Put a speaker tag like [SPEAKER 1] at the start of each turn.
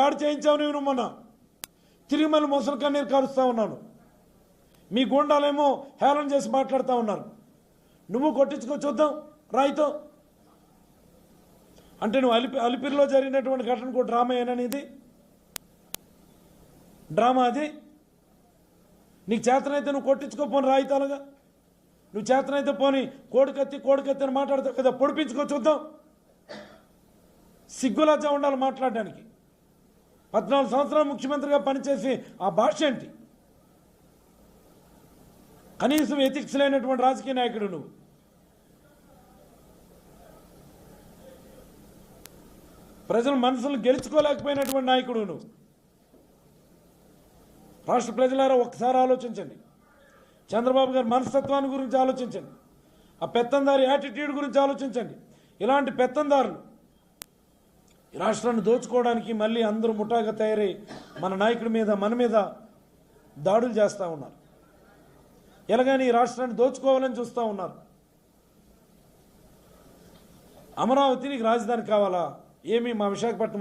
[SPEAKER 1] దాడి చేయించావు నేను మొన్న. తిరిగి మళ్ళీ ముసలి కన్నీరు కారుస్తా ఉన్నాను. మీ గుండాలేమో హేళన చేసి మాట్లాడుతూ ఉన్నారు. నువ్వు కొట్టించుకో చూద్దాం రాయితో. అంటే నువ్వు అలిపి అలిపిరిలో జరిగినటువంటి ఘటన కూడా డ్రామా ఏననేది డ్రామా అది? నీకు చేతనైతే నువ్వు కొట్టించుకోపోని రాయితాలుగా నువ్వు చేతనైతే పోని కోడికత్తి కోడికత్తి అని మాట్లాడతావు కదా పొడిపించుకో చూద్దాం. సిగ్గులజ్జా ఉండాలి మాట్లాడడానికి. పద్నాలుగు సంవత్సరాలు ముఖ్యమంత్రిగా పనిచేసి ఆ భాష ఏంటి? కనీసం ఎథిక్స్ లేనటువంటి రాజకీయ నాయకుడు నువ్వు. ప్రజల మనసులు గెలుచుకోలేకపోయినటువంటి నాయకుడు నువ్వు. రాష్ట్ర ప్రజలారా ఒక్కసారి ఆలోచించండి. చంద్రబాబు గారి మనస్తత్వాన్ని గురించి ఆలోచించండి. ఆ పెత్తందారి యాటిట్యూడ్ గురించి ఆలోచించండి. ఇలాంటి పెత్తందారులు రాష్ట్రాన్ని దోచుకోవడానికి మళ్ళీ అందరూ ముఠాగా తయారై మన నాయకుడి మీద మన మీద దాడులు చేస్తూ ఉన్నారు. ఎలాగని ఈ రాష్ట్రాన్ని దోచుకోవాలని చూస్తూ ఉన్నారు. అమరావతి నీకు రాజధాని కావాలా? ఏమి మా విశాఖపట్నం